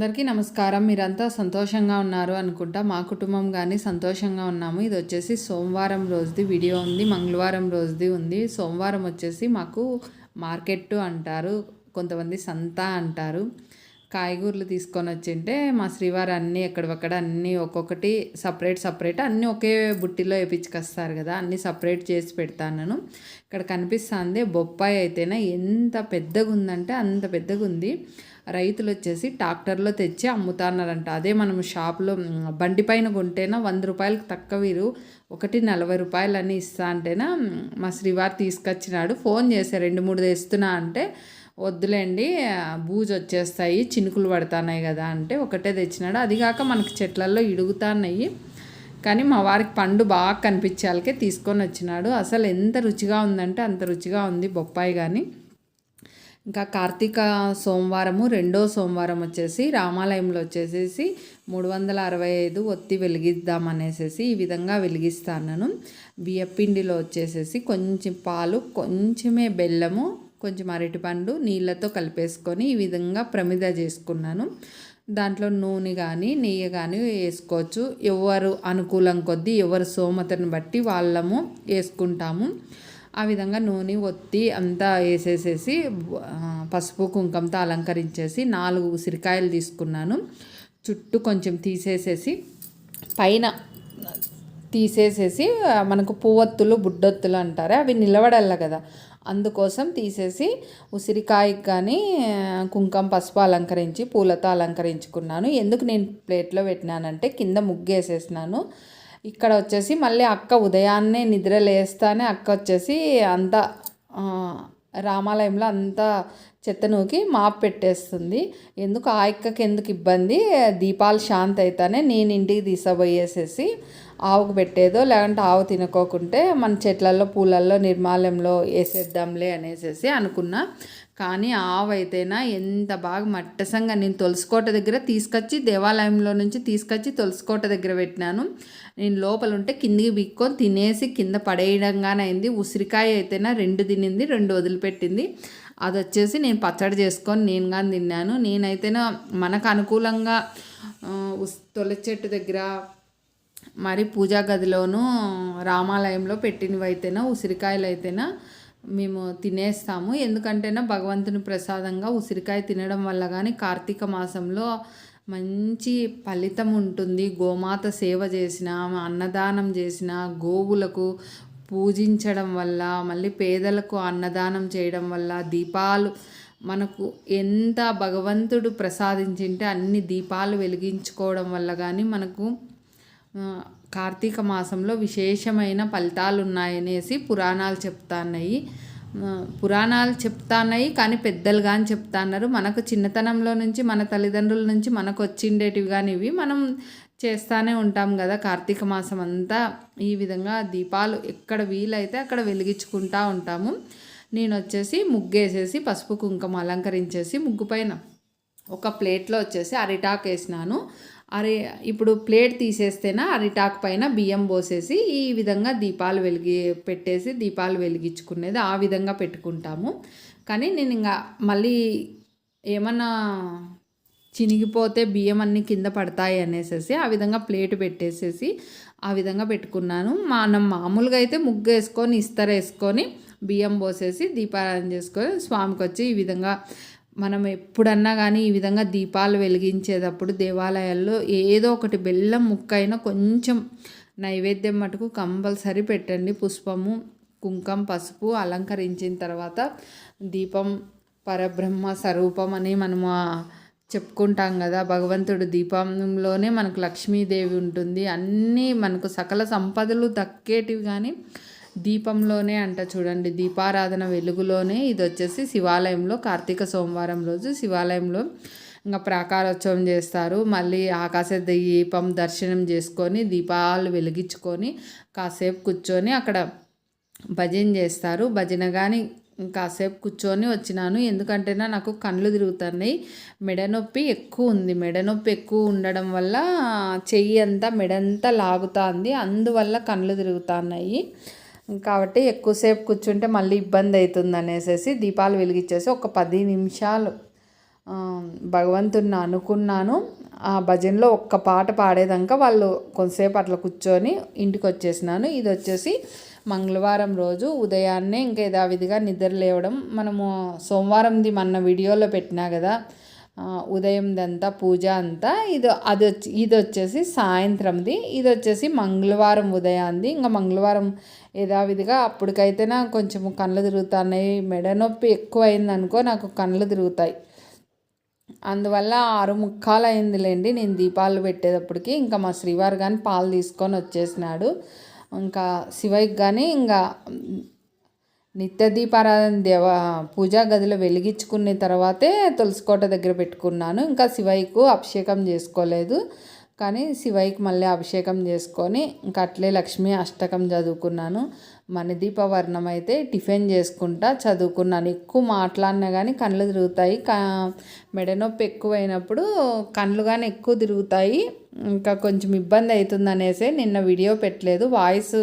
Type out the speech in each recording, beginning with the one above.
అందరికీ నమస్కారం. మీరంతా సంతోషంగా ఉన్నారు అనుకుంటా. మా కుటుంబం కానీ సంతోషంగా ఉన్నాము. ఇది వచ్చేసి సోమవారం రోజుది వీడియో ఉంది. మంగళవారం రోజుది ఉంది. సోమవారం వచ్చేసి మాకు మార్కెట్ అంటారు. కొంతమంది సంత అంటారు. కాయగూరలు తీసుకొని వచ్చింటే మా శ్రీవారు అన్నీ ఎక్కడక్కడ అన్నీ ఒక్కొక్కటి సపరేట్ సపరేట్ అన్నీ ఒకే బుట్టిలో వేపించుకొస్తారు కదా. అన్నీ సపరేట్ చేసి పెడతాను ఇక్కడ కనిపిస్తుంది బొప్పాయి అయితేనే ఎంత పెద్దగా ఉందంటే అంత పెద్దగా ఉంది రైతులు వచ్చేసి ట్రాక్టర్లో తెచ్చి అమ్ముతున్నారంట. అదే మనం షాప్లో బండి పైన కొంటేనా వంద రూపాయలకు తక్కువ వీరు ఒకటి నలభై రూపాయలు అని ఇస్తా అంటేనా మా శ్రీవారు తీసుకొచ్చినాడు. ఫోన్ చేశారు రెండు మూడు తెస్తున్నా అంటే వద్దులేండి బూజు వచ్చేస్తాయి చినుకులు పడుతున్నాయి కదా అంటే ఒకటే తెచ్చినాడు. అది కాక మనకి చెట్లల్లో ఇడుగుతున్నాయి. కానీ మా వారికి పండు బాగా కనిపించాలకే తీసుకొని వచ్చినాడు. అసలు ఎంత రుచిగా ఉందంటే అంత రుచిగా ఉంది బొప్పాయి కానీ ఇంకా కార్తీక సోమవారము రెండో సోమవారం వచ్చేసి రామాలయంలో వచ్చేసేసి మూడు వందల అరవై ఐదు ఒత్తి వెలిగిద్దాం అనేసి ఈ విధంగా వెలిగిస్తాను బియ్యపిండిలో వచ్చేసేసి కొంచెం పాలు కొంచెమే బెల్లము కొంచెం అరటిపండు నీళ్ళతో కలిపేసుకొని ఈ విధంగా ప్రమిద చేసుకున్నాను. దాంట్లో నూనె కానీ నెయ్యి కానీ వేసుకోవచ్చు. ఎవరు అనుకూలం కొద్దీ ఎవరు సోమతను బట్టి వాళ్ళము వేసుకుంటాము. ఆ విధంగా నూనె ఒత్తి అంతా వేసేసేసి పసుపు కుంకంతో అలంకరించేసి నాలుగు ఉసిరికాయలు తీసుకున్నాను. చుట్టూ కొంచెం తీసేసేసి పైన తీసేసేసి మనకు పువ్వొత్తులు బుడ్డొత్తులు అంటారు అవి నిలబడాలి కదా. అందుకోసం తీసేసి ఉసిరికాయకి కానీ కుంకుమ పసుపు అలంకరించి పూలతో అలంకరించుకున్నాను. ఎందుకు నేను ప్లేట్లో పెట్టినానంటే కింద ముగ్గేసేసినాను. ఇక్కడ వచ్చేసి మళ్ళీ అక్క ఉదయాన్నే నిద్ర లేస్తానే అక్క వచ్చేసి అంత రామాలయంలో అంతా చెత్త నూకి మాప్ పెట్టేస్తుంది. ఎందుకు ఆ అక్కకి ఎందుకు ఇబ్బంది? దీపాలు శాంతి అయితేనే నేను ఇంటికి తీసబోయేసేసి ఆవుకు పెట్టేదో లేదంటే ఆవు తినుకోకుంటే మన చెట్లలో పూలల్లో నిర్మాల్యంలో వేసేద్దాంలే అనేసి అనుకున్నా. కానీ ఆవైతేనా ఎంత బాగా మట్టసంగా నేను తులసికోట దగ్గర తీసుకొచ్చి దేవాలయంలో నుంచి తీసుకొచ్చి తులసికోట దగ్గర పెట్టినాను. నేను లోపల ఉంటే కిందికి బిక్కొని తినేసి కింద పడేయడంగానే అయింది. ఉసిరికాయ అయితేనా రెండు తినింది రెండు వదిలిపెట్టింది. అది వచ్చేసి నేను పచ్చడి చేసుకొని నేను కానీ తిన్నాను. నేనైతేనా మనకు అనుకూలంగా తులసి చెట్టు దగ్గర మరి పూజా గదిలోనూ రామాలయంలో పెట్టినవి అయితేనా ఉసిరికాయలు అయితేనా మేము తినేస్తాము. ఎందుకంటేనా భగవంతుని ప్రసాదంగా ఉసిరికాయ తినడం వల్ల కానీ కార్తీక మాసంలో మంచి ఫలితం ఉంటుంది. గోమాత సేవ చేసిన అన్నదానం చేసిన గోవులకు పూజించడం వల్ల మళ్ళీ పేదలకు అన్నదానం చేయడం వల్ల దీపాలు మనకు ఎంత భగవంతుడు ప్రసాదించింటే అన్ని దీపాలు వెలిగించుకోవడం వల్ల కానీ మనకు కార్తీక మాసంలో విశేషమైన ఫలితాలు ఉన్నాయనేసి పురాణాలు చెప్తాన్నాయి. పురాణాలు చెప్తాన్నాయి కానీ పెద్దలు కానీ చెప్తాన్నారు. మనకు చిన్నతనంలో నుంచి మన తల్లిదండ్రుల నుంచి మనకు వచ్చిండేటివి కానీ ఇవి మనం చేస్తూనే ఉంటాం కదా. కార్తీక మాసం అంతా ఈ విధంగా దీపాలు ఎక్కడ వీలైతే అక్కడ వెలిగించుకుంటూ ఉంటాము. నేను వచ్చేసి ముగ్గేసేసి పసుపు కుంకుమ అలంకరించేసి ముగ్గు పైన ఒక ప్లేట్లో వచ్చేసి అరిటాకు వేసినాను. అరే ఇప్పుడు ప్లేట్ తీసేస్తేనా? అరిటాకు పైన బియ్యం పోసేసి ఈ విధంగా దీపాలు వెలిగి పెట్టేసి దీపాలు వెలిగించుకునేది ఆ విధంగా పెట్టుకుంటాము. కానీ నేను ఇంకా మళ్ళీ ఏమన్నా చినిగిపోతే బియ్యం అన్నీ కింద పడతాయి అనేసి ఆ విధంగా ప్లేట్ పెట్టేసేసి ఆ విధంగా పెట్టుకున్నాను. మనం మామూలుగా అయితే ముగ్గు వేసుకొని ఇస్తర వేసుకొని బియ్యం పోసేసి దీపారాధన చేసుకొని స్వామికి వచ్చి ఈ విధంగా మనం ఎప్పుడన్నా కానీ ఈ విధంగా దీపాలు వెలిగించేటప్పుడు దేవాలయాల్లో ఏదో ఒకటి బెల్లం ముక్కైనా కొంచెం నైవేద్యం మటుకు కంపల్సరీ పెట్టండి. పుష్పము కుంకం పసుపు అలంకరించిన తర్వాత దీపం పరబ్రహ్మ స్వరూపం అని మనము చెప్పుకుంటాం కదా. భగవంతుడు దీపంలోనే మనకు లక్ష్మీదేవి ఉంటుంది. అన్నీ మనకు సకల సంపదలు దక్కేటివి కానీ దీపంలోనే అంట చూడండి దీపారాధన వెలుగులోనే ఇది వచ్చేసి శివాలయంలో కార్తీక సోమవారం రోజు శివాలయంలో ఇంకా ప్రాకారోత్సవం చేస్తారు. మళ్ళీ ఆకాశ దీపం దర్శనం చేసుకొని దీపాలు వెలిగించుకొని కాసేపు కూర్చొని అక్కడ భజన చేస్తారు. భజన కానీ కాసేపు కూర్చొని వచ్చినాను. ఎందుకంటేనా నాకు కళ్ళు తిరుగుతున్నాయి. మెడ నొప్పి ఎక్కువ ఉంది. మెడ నొప్పి ఎక్కువ ఉండడం వల్ల చెయ్యి అంతా మెడంతా లాగుతుంది. అందువల్ల కళ్ళు తిరుగుతున్నాయి. కాబట్టి ఎక్కువసేపు కూర్చుంటే మళ్ళీ ఇబ్బంది అవుతుంది అనేసి దీపాలు వెలిగించేసి ఒక పది నిమిషాలు భగవంతుని భగవంతుడిని అనుకున్నాను. ఆ భజనలో ఒక్క పాట పాడేదాకా వాళ్ళు కొంతసేపు అట్లా కూర్చొని ఇంటికి వచ్చేసినాను. ఇది వచ్చేసి మంగళవారం రోజు ఉదయాన్నే ఇంకా యథావిధిగా నిద్ర లేవడం. మనము సోమవారంది మన వీడియోలో పెట్టినా కదా ఉదయందంతా పూజ అంతా ఇది అది వచ్చి ఇది వచ్చేసి సాయంత్రంది ఇది వచ్చేసి మంగళవారం ఉదయాంది. ఇంకా మంగళవారం యథావిధిగా అప్పటికైతే నాకు కొంచెం కళ్ళు తిరుగుతున్నాయి. మెడ నొప్పి ఎక్కువ అయిందనుకో నాకు కళ్ళు తిరుగుతాయి. అందువల్ల ఆరు ముక్కాలు అయిందిలేండి నేను దీపాలు పెట్టేటప్పటికి. ఇంకా మా శ్రీవారు కానీ పాలు తీసుకొని వచ్చేసినాడు. ఇంకా శివయ్యకి కానీ ఇంకా నిత్య దీపారాధన దేవ పూజా గదిలో వెలిగించుకున్న తర్వాతే తులసికోట దగ్గర పెట్టుకున్నాను. ఇంకా శివయ్యకు అభిషేకం చేసుకోలేదు. కానీ శివయ్యకి మళ్ళీ అభిషేకం చేసుకొని ఇంకా అట్లే లక్ష్మీ అష్టకం చదువుకున్నాను. మన వర్ణం అయితే టిఫిన్ చేసుకుంటా చదువుకున్నాను ఎక్కువ మాట్లాడినా కానీ కళ్ళు తిరుగుతాయి. కా మెడ నొప్పి ఎక్కువైనప్పుడు కళ్ళు కానీ ఎక్కువ తిరుగుతాయి. ఇంకా కొంచెం ఇబ్బంది అవుతుంది అనేసి నిన్న వీడియో పెట్టలేదు. వాయిస్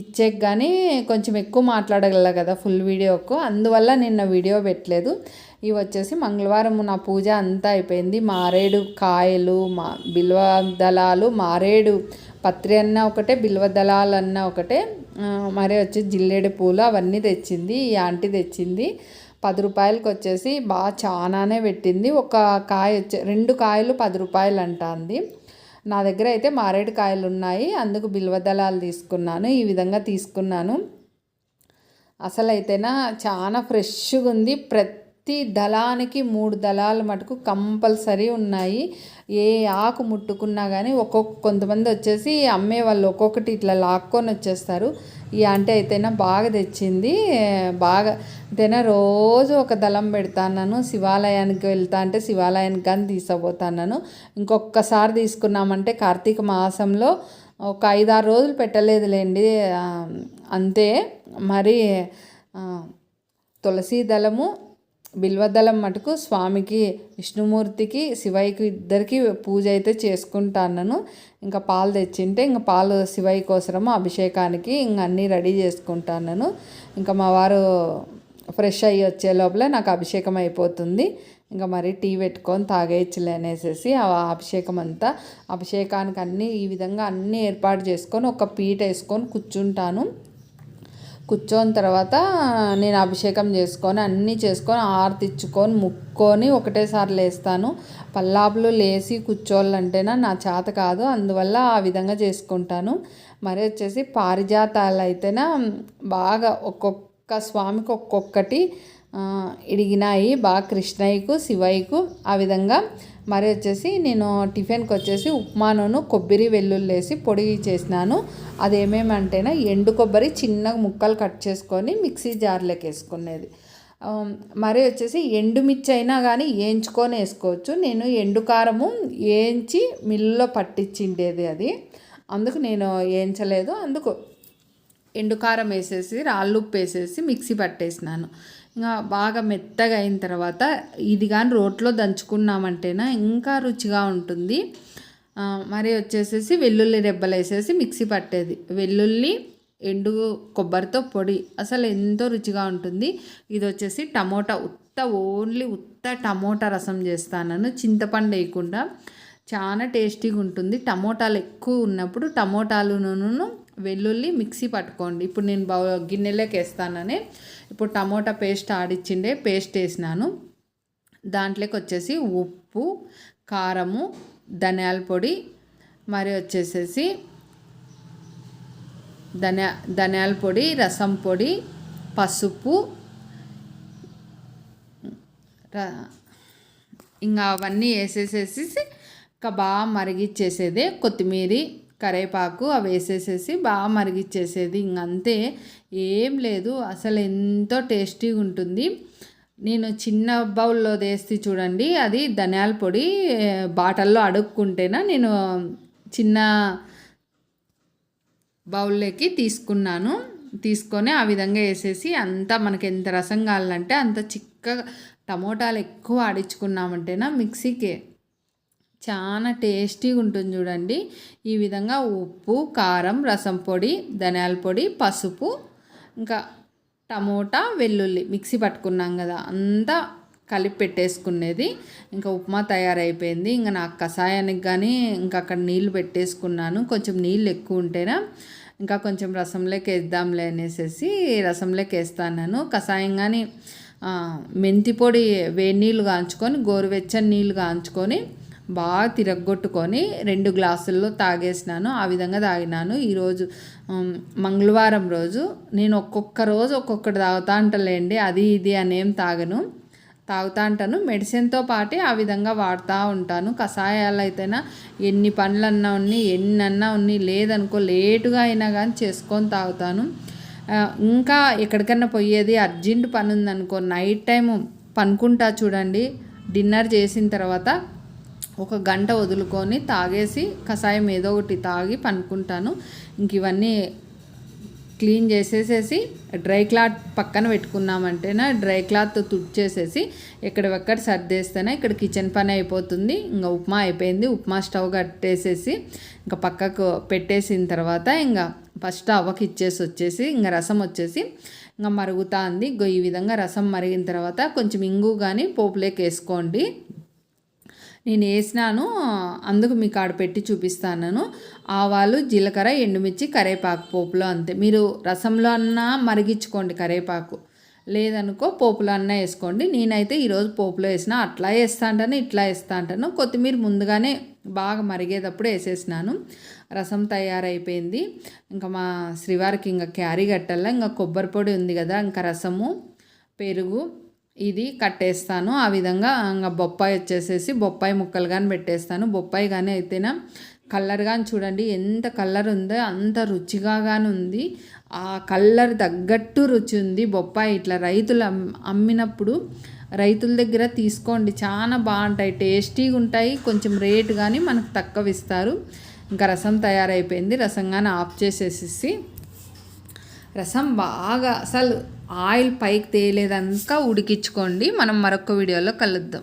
ఇచ్చేకి కానీ కొంచెం ఎక్కువ మాట్లాడగల కదా ఫుల్ వీడియోకు. అందువల్ల నిన్న వీడియో పెట్టలేదు. ఇవి వచ్చేసి మంగళవారం నా పూజ అంతా అయిపోయింది. మారేడు కాయలు మా బిల్వ దళాలు మారేడు పత్రి అన్న ఒకటే బిల్వదళాలు అన్న ఒకటే మరి వచ్చి జిల్లేడు పూలు అవన్నీ తెచ్చింది ఈ ఆంటీ తెచ్చింది. పది రూపాయలకి వచ్చేసి బాగా చాలానే పెట్టింది. ఒక కాయ వచ్చే రెండు కాయలు పది రూపాయలు అంటుంది నా దగ్గర అయితే మారేడు కాయలు ఉన్నాయి అందుకు బిల్వదళాలు తీసుకున్నాను ఈ విధంగా తీసుకున్నాను. అసలు అయితేనా చాలా ఫ్రెష్గా ఉంది. ప్రతి ప్రతి దళానికి మూడు దళాలు మటుకు కంపల్సరీ ఉన్నాయి. ఏ ఆకు ముట్టుకున్నా కానీ ఒక్కొక్క కొంతమంది వచ్చేసి అమ్మే వాళ్ళు ఒక్కొక్కటి ఇట్లా లాక్కొని వచ్చేస్తారు. ఈ ఆంటీ అయితేనా బాగా తెచ్చింది. బాగా అయితేనా రోజు ఒక దళం పెడతాను శివాలయానికి వెళ్తా అంటే శివాలయానికి కానీ తీసుకుపోతాను ఇంకొకసారి తీసుకున్నామంటే కార్తీక మాసంలో ఒక ఐదారు రోజులు పెట్టలేదులేండి. అంతే. మరి తులసీ దళము బిల్వదళం మటుకు స్వామికి విష్ణుమూర్తికి శివయ్యకి ఇద్దరికి పూజ అయితే చేసుకుంటాను ఇంకా పాలు తెచ్చింటే ఇంకా పాలు శివయ్య కోసరము అభిషేకానికి ఇంక అన్నీ రెడీ చేసుకుంటాను ఇంకా మా వారు ఫ్రెష్ అయ్యి వచ్చే లోపల నాకు అభిషేకం అయిపోతుంది. ఇంకా మరి టీ పెట్టుకొని తాగేయచ్చులే అనేసి ఆ అభిషేకం అంతా అభిషేకానికి అన్నీ ఈ విధంగా అన్నీ ఏర్పాటు చేసుకొని ఒక పీట వేసుకొని కూర్చుంటాను. కూర్చొని తర్వాత నేను అభిషేకం చేసుకొని అన్నీ చేసుకొని ఆర్తిచ్చుకొని ముక్కొని ఒకటేసారి లేస్తాను. పల్లాపులు లేచి కూర్చోవాలంటేనా నా చేత కాదు. అందువల్ల ఆ విధంగా చేసుకుంటాను. మరి వచ్చేసి పారిజాతాలు అయితేనా బాగా ఒక్కొక్క స్వామికి ఒక్కొక్కటి ఇడిగినాయి. బాగా కృష్ణయ్యకు శివయ్యకు ఆ విధంగా మరి వచ్చేసి నేను టిఫిన్కి వచ్చేసి ఉప్మాను కొబ్బరి వెల్లుల్లి వేసి పొడి చేసినాను. అది ఏమేమంటేనా ఎండు కొబ్బరి చిన్నగా ముక్కలు కట్ చేసుకొని మిక్సీ జార్లోకి వేసుకునేది. మరి వచ్చేసి ఎండుమిర్చి అయినా కానీ వేయించుకొని వేసుకోవచ్చు. నేను ఎండు కారము వేయించి మిల్లులో పట్టించిండేది అది. అందుకు నేను వేయించలేదు. అందుకు ఎండు కారం వేసేసి రాళ్ళుప్పు వేసేసి మిక్సీ పట్టేసినాను. ఇంకా బాగా మెత్తగా అయిన తర్వాత ఇది కానీ రోట్లో దంచుకున్నామంటేనా ఇంకా రుచిగా ఉంటుంది. మరి వచ్చేసేసి వెల్లుల్లి రెబ్బలు వేసేసి మిక్సీ పట్టేది. వెల్లుల్లి ఎండు కొబ్బరితో పొడి అసలు ఎంతో రుచిగా ఉంటుంది. ఇది వచ్చేసి టమోటా ఉత్త ఓన్లీ ఉత్త టమోటా రసం చేస్తాను చింతపండు వేయకుండా. చాలా టేస్టీగా ఉంటుంది. టమోటాలు ఎక్కువ ఉన్నప్పుడు టమోటాలును వెల్లుల్లి మిక్సీ పట్టుకోండి. ఇప్పుడు నేను బౌ గిన్నెలోకి వేస్తానని ఇప్పుడు టమోటా పేస్ట్ ఆడిచ్చిండే పేస్ట్ వేసినాను. దాంట్లోకి వచ్చేసి ఉప్పు కారము ధనియాల పొడి మరి వచ్చేసేసి ధనియా ధనియాల పొడి రసం పొడి పసుపు ఇంకా అవన్నీ వేసేసేసి ఇంకా బాగా మరిగిచ్చేసేదే కొత్తిమీర కరేపాకు అవి వేసేసేసి బాగా మరిగిచ్చేసేది. ఇంకంతే ఏం లేదు. అసలు ఎంతో టేస్టీగా ఉంటుంది. నేను చిన్న బౌల్లో వేస్తే చూడండి అది ధనియాల పొడి బాటల్లో అడుక్కుంటేనా నేను చిన్న బౌల్లోకి తీసుకున్నాను. తీసుకొని ఆ విధంగా వేసేసి అంతా మనకి ఎంత రసం కావాలంటే అంత చిక్కగా టమోటాలు ఎక్కువ ఆడించుకున్నామంటేనా మిక్సీకి. చాలా టేస్టీగా ఉంటుంది చూడండి. ఈ విధంగా ఉప్పు కారం రసం పొడి ధనియాల పొడి పసుపు ఇంకా టమోటా వెల్లుల్లి మిక్సీ పట్టుకున్నాం కదా అంతా కలిపి పెట్టేసుకునేది. ఇంకా ఉప్మా తయారైపోయింది. ఇంకా నాకు కషాయానికి కానీ ఇంకా అక్కడ నీళ్ళు పెట్టేసుకున్నాను. కొంచెం నీళ్ళు ఎక్కువ ఉంటేనా ఇంకా కొంచెం రసంలోకి వేద్దాంలే అనేసి రసంలోకి వేస్తాను కషాయం కానీ మెంతి పొడి వేడి నీళ్ళు కాంచుకొని గోరువెచ్చని నీళ్ళు కాంచుకొని బాగా తిరగొట్టుకొని రెండు గ్లాసుల్లో తాగేసినాను. ఆ విధంగా తాగినాను. ఈరోజు మంగళవారం రోజు నేను ఒక్కొక్క రోజు ఒక్కొక్కటి తాగుతా అంటలేండి. అది ఇది అనేం తాగను. తాగుతా అంటాను. మెడిసిన్తో పాటే ఆ విధంగా వాడుతూ ఉంటాను. కషాయాలు అయితేనా ఎన్ని పండ్లన్నా ఉన్ని ఎన్నన్నా ఉన్ని లేదనుకో లేటుగా అయినా కానీ చేసుకొని తాగుతాను. ఇంకా ఎక్కడికన్నా పోయేది అర్జెంట్ పని ఉందనుకో నైట్ టైము పనుకుంటా చూడండి. డిన్నర్ చేసిన తర్వాత ఒక గంట వదులుకొని తాగేసి కషాయం ఏదో ఒకటి తాగి పనుకుంటాను. ఇంక ఇవన్నీ క్లీన్ చేసేసేసి డ్రై క్లాత్ పక్కన పెట్టుకున్నామంటేనా డ్రై క్లాత్ తుడిచేసేసి ఎక్కడెక్కడ సర్దేస్తేనే ఇక్కడ కిచెన్ పని అయిపోతుంది. ఇంకా ఉప్మా అయిపోయింది. ఉప్మా స్టవ్ కట్టేసేసి ఇంకా పక్కకు పెట్టేసిన తర్వాత ఇంకా ఫస్ట్ అవ్వకి ఇచ్చేసి వచ్చేసి ఇంకా రసం వచ్చేసి ఇంకా మరుగుతా ఉంది ఈ విధంగా రసం మరిగిన తర్వాత కొంచెం ఇంగు కానీ పోపులేకి వేసుకోండి. నేను వేసినాను అందుకు మీకు ఆడ పెట్టి చూపిస్తాను ఆవాలు జీలకర్ర ఎండుమిర్చి కరేపాకు పోపులో అంతే. మీరు రసంలో అన్నా మరిగించుకోండి కరేపాకు. లేదనుకో పోపులో అన్న వేసుకోండి. నేనైతే ఈరోజు పోపులో వేసిన అట్లా వేస్తా అంటాను ఇట్లా వేస్తా అంటాను. కొత్తిమీర ముందుగానే బాగా మరిగేటప్పుడు వేసేసినాను. రసం తయారైపోయింది. ఇంకా మా శ్రీవారికి ఇంకా క్యారీ కట్టాల ఇంకా కొబ్బరి పొడి ఉంది కదా ఇంకా రసము పెరుగు ఇది కట్టేస్తాను. ఆ విధంగా ఇంకా బొప్పాయి వచ్చేసేసి బొప్పాయి ముక్కలు కానీ పెట్టేస్తాను. బొప్పాయి కానీ అయితేనా కలర్ కానీ చూడండి ఎంత కలర్ ఉందో అంత రుచిగా కానీ ఉంది. ఆ కలర్ తగ్గట్టు రుచి ఉంది. బొప్పాయి ఇట్లా రైతులు అమ్మినప్పుడు రైతుల దగ్గర తీసుకోండి. చాలా బాగుంటాయి టేస్టీగా ఉంటాయి. కొంచెం రేట్ కానీ మనకు తక్కువ ఇస్తారు. ఇంకా రసం తయారైపోయింది. రసం కానీ ఆఫ్ చేసేసి రసం బాగా అసలు ఆయిల్ పైకి తేలేదంతా ఉడికించుకోండి. మనం మరొక వీడియోలో కలుద్దాం.